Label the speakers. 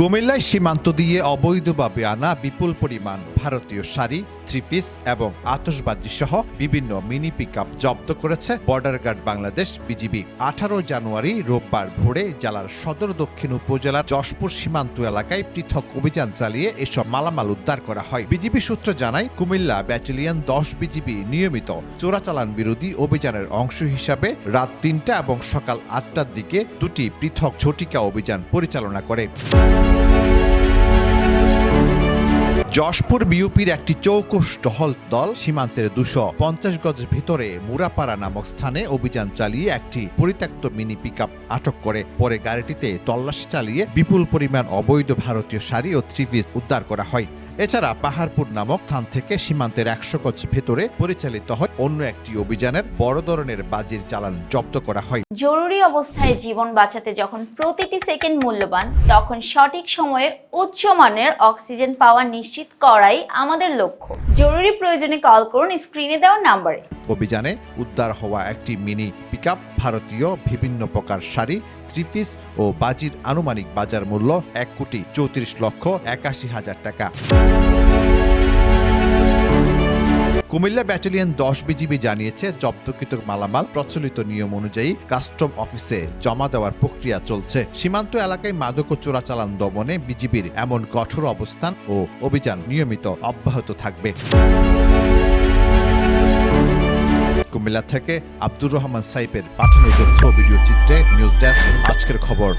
Speaker 1: কুমিল্লায় সীমান্ত দিয়ে অবৈধভাবে আনা বিপুল পরিমাণ ভারতীয় শাড়ি থ্রি পিস এবং আতসবাজি সহ বিভিন্ন মিনি পিক জব্দ করেছে বর্ডার গার্ড বাংলাদেশ বিজিবি আঠারো জানুয়ারি রোববার ভোরে জেলার সদর দক্ষিণ উপজেলার যশপুর সীমান্ত এলাকায় পৃথক অভিযান চালিয়ে এসব মালামাল উদ্ধার করা হয়। বিজিবি সূত্র জানায়, কুমিল্লা ব্যাটালিয়ন দশ বিজিবি নিয়মিত চোরাচালান বিরোধী অভিযানের অংশ হিসাবে রাত তিনটা এবং সকাল আটটার দিকে দুটি পৃথক ঝটিকা অভিযান পরিচালনা করে। যশপুর বিউপির একটি চৌকুশ টহল দল সীমান্তের দুশো পঞ্চাশ গজের ভিতরে মুরাপাড়া নামক স্থানে অভিযান চালিয়ে একটি পরিত্যক্ত মিনি পিক আটক করে। পরে গাড়িটিতে তল্লাশি চালিয়ে বিপুল পরিমাণ অবৈধ ভারতীয় শাড়ি ও থ্রি উদ্ধার করা হয়। এছাড়া পাহাড়পুর নামক স্থান থেকে সীমান্তের একশো গজ ভেতরে পরিচালিত হয় অন্য একটি অভিযানের বড় ধরনের বাজির চালান জব্দ করা হয়।
Speaker 2: জরুরি অবস্থায় জীবন বাঁচাতে যখন প্রতিটি সেকেন্ড মূল্যবান, তখন সঠিক সময়ে উচ্চ মানের অক্সিজেন পাওয়া নিশ্চিত করাই আমাদের লক্ষ্য। জরুরি প্রয়োজনে কল করুন স্ক্রিনে দেওয়ার নাম্বারে।
Speaker 1: অভিযানে উদ্ধার হওয়া একটি মিনি পিকআপ ভারতীয় বিভিন্ন প্রকার শাড়ি থ্রি পিস ও বাজির আনুমানিক বাজার মূল্য এক কোটি চৌত্রিশ লক্ষ একাশি হাজার টাকা। কুমিল্লা ব্যাটালিয়ন দশ বিজিবি জানিয়েছে, জব্দকৃত মালামাল প্রচলিত নিয়ম অনুযায়ী কাস্টম অফিসে জমা দেওয়ার প্রক্রিয়া চলছে। সীমান্ত এলাকায় মাদক ও চোরাচালান দমনে বিজিবির এমন কঠোর অবস্থান ও অভিযান নিয়মিত অব্যাহত থাকবে। কুমিল্লা থেকে আব্দুর রহমান সাইফের পাঠানো তথ্য ভিডিও চিত্রে নিউজ ডেস্ক আজকের খবর।